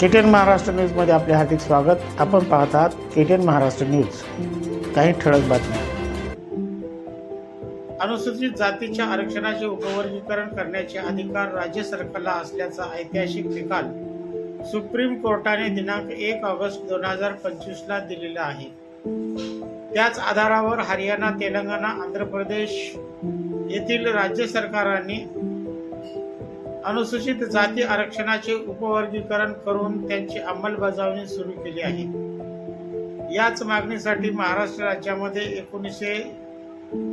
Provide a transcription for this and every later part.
KTN Maharashtra न्यूजमध्ये आपले हार्दिक स्वागत. आपण पाहत आहात केटीएन महाराष्ट्र न्यूज. काही ठळक बातम्या. अनुसूचित जातीच्या आरक्षणाचे उपवर्गीकरण करण्याचे अधिकार राज्य सरकारला असल्याचा ऐतिहासिक निकाल सुप्रीम कोर्टाने दिनांक एक ऑगस्ट दोन हजार पंचवीस ला दिलेला आहे. त्याच आधारावर हरियाणा तेलंगणा आंध्र प्रदेश येथील राज्य सरकारांनी अनुसूचित जाती आरक्षणाचे उपवर्गीकरण करून त्यांची अंमलबजावणी सुरू केली आहे. याच मागणीसाठी महाराष्ट्र राज्यामध्ये एकोणीसशे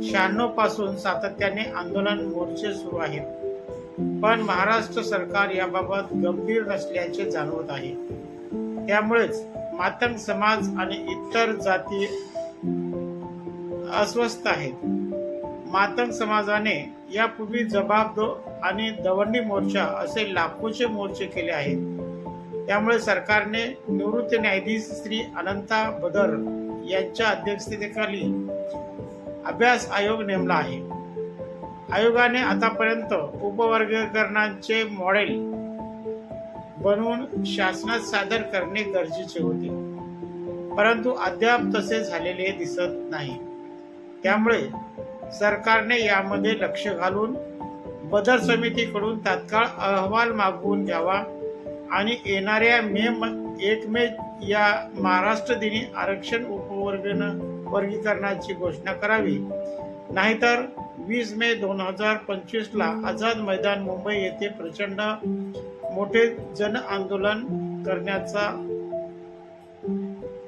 शहाण्णवपासून सातत्याने आंदोलन मोर्चे सुरू आहेत. पण महाराष्ट्र सरकार याबाबत गंभीर नसल्याचे जाणवत आहे. त्यामुळेच मातंग समाज आणि इतर जाती अस्वस्थ आहेत. मातंग समाजाने यापूर्वी जबाबदो आणि दवंडी मोर्चा असे लाखोचे मोर्चे केले आहेत. त्यामुळे सरकारने निवृत्त न्यायाधीश श्री अनंता बदर यांच्या अध्यक्षतेखाली अभ्यास आयोग नेमला आहे. आयोगाने आतापर्यंत उपवर्गीकरणांचे मॉडेल बनवून शासनात सादर करणे गरजेचे होते. परंतु अद्याप तसे झालेले दिसत नाही. त्यामुळे सरकारने यामध्ये लक्ष घालून बदल समितीकडून तात्काळ अहवाल मागवून घ्यावा आणि येणाऱ्या मे एक मे या महाराष्ट्र दिनी आरक्षण उपवर्गन वर्गीकरणाची घोषणा करावी. नाहीतर वीस मे दोन हजार पंचवीसला आझाद मैदान मुंबई येथे प्रचंड मोठे जन आंदोलन करण्याचा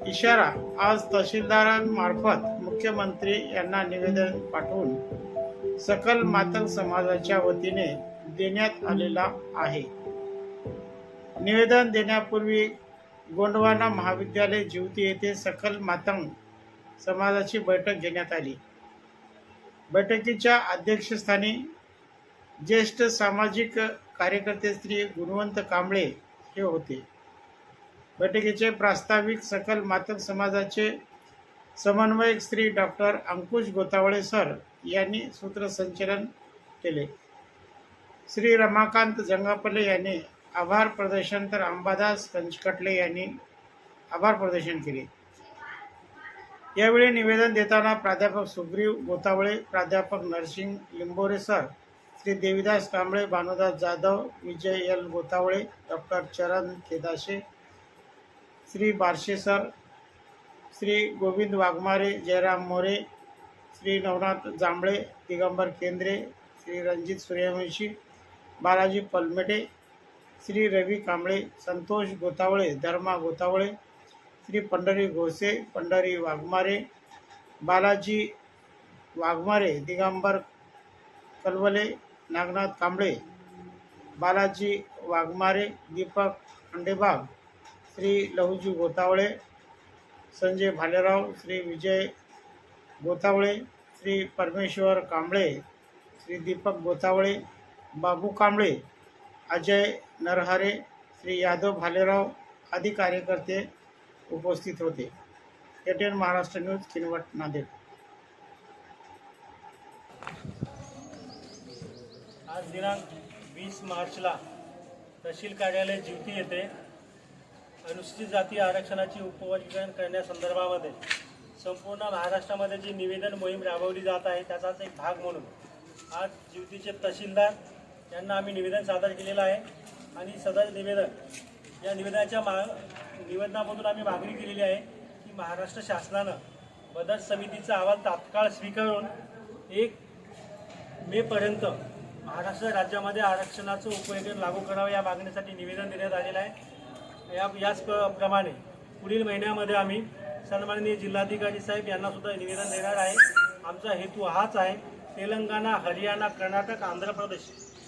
इशारा आज तहसीलदारांमार्फत मुख्यमंत्री यांना निवेदन पाठवून सकल मातंग समाजाच्या वतीने देण्यात आलेला आहे. निवेदन देण्यापूर्वी गोंडवाना महाविद्यालय जिवती येथे सकल मातंग समाजाची बैठक घेण्यात आली. बैठकीच्या अध्यक्षस्थानी ज्येष्ठ सामाजिक कार्यकर्ते श्री गुणवंत कांबळे हे होते. बैठकीचे प्रास्ताविक सकल मातक समाजाचे समन्वयक श्री डॉक्टर अंकुश गोतावळे सर यांनी सूत्रसंचलन केले. श्री रमाकांत जंगापल्ले यांनी आभार प्रदर्शन तर अंबादास कंचकटले यांनी आभार प्रदर्शन केले. यावेळी निवेदन देताना प्राध्यापक सुग्रीव गोतावळे प्राध्यापक Narsing Limbore sir Shri Devidas Kamble Bhanudas Jadhav Vijay L Gotawale doctor Charan Kedashe Shri Barshe sir Shri Govind Waghmare Jayram More Shri Navnath Jambhale Digambar Kendre Shri Ranjit Suryavanshi Balaji पलमेटे Shri रवी कांबळे संतोष गोतावळे धर्मा गोतावळे श्री पंढरी घोसे पंढरी वाघमारे बालाजी वाघमारे दिगंबर कलवले नागनाथ कांबळे बालाजी वाघमारे दीपक अंडेबाग श्री लहुजी गोतावळे संजय भालेराव श्री विजय गोतावळे श्री परमेश्वर कांबळे श्री दीपक गोतावळे बाबू कांबळे अजय नरहरे श्री यादव भालेराव आदी कार्यकर्ते उपस्थित होते. ATN Maharashtra news Kinwat Nanded. आज दिनांक वीस मार्चला तहसील कार्यालय जिवती येथे अनुसूचित जाती आरक्षणाची उपवर्गीकरण करण्यासंदर्भामध्ये संपूर्ण महाराष्ट्रामध्ये जी निवेदन मोहीम राबवली जात आहे त्याचाच एक भाग म्हणून. आज जिवतीचे तहसीलदार यांना आम्ही निवेदन सादर केलेलं आहे आणि सदर निवेदन या निवेदनाच्या मा निवेदनामधून आम्ही मागणी केलेली आहे की महाराष्ट्र शासनानं बदल समितीचा अहवाल तात्काळ स्वीकारून एक मेपर्यंत महाराष्ट्र राज्यामध्ये आरक्षणाचं उपयोजन लागू करावं या मागणीसाठी निवेदन देण्यात आलेलं आहे. या याच प्र- प्रमाणे पुढील महिन्यामध्ये आम्ही सन्माननीय जिल्हाधिकारी साहेब यांना सुद्धा निवेदन देणार आहे. आमचा हेतू हाच आहे तेलंगणा हरियाणा कर्नाटक आंध्र प्रदेश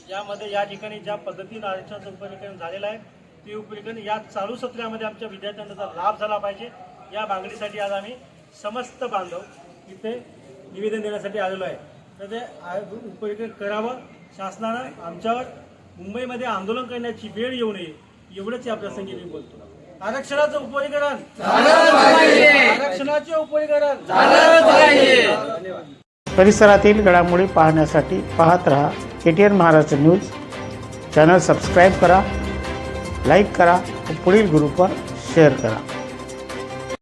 यामध्ये या ठिकाणी ज्या पद्धतीनं आरक्षणाचं उपरीकरण झालेलं आहे ते उपयोगीकरण या चालू सत्रामध्ये आमच्या विद्यार्थ्यांचा लाभ झाला पाहिजे. या मागणीसाठी आज आम्ही समस्त बांधव इथे निवेदन देण्यासाठी आलेलो आहे. तर ते आ- करावं शासनानं आमच्यावर मुंबईमध्ये आंदोलन करण्याची वेळ येऊ नये. एवढंच या प्रसंगी मी बोलतो. आरक्षणाचं उपयोगीकरण आरक्षणाचे उपयोगीकरण धन्यवाद परिसरातील घडामोडी पाहण्यासाठी पाहत रहा ATN Maharashtra news. Channel subscribe करा लाईक करा पुढील ग्रुपवर शेअर करा.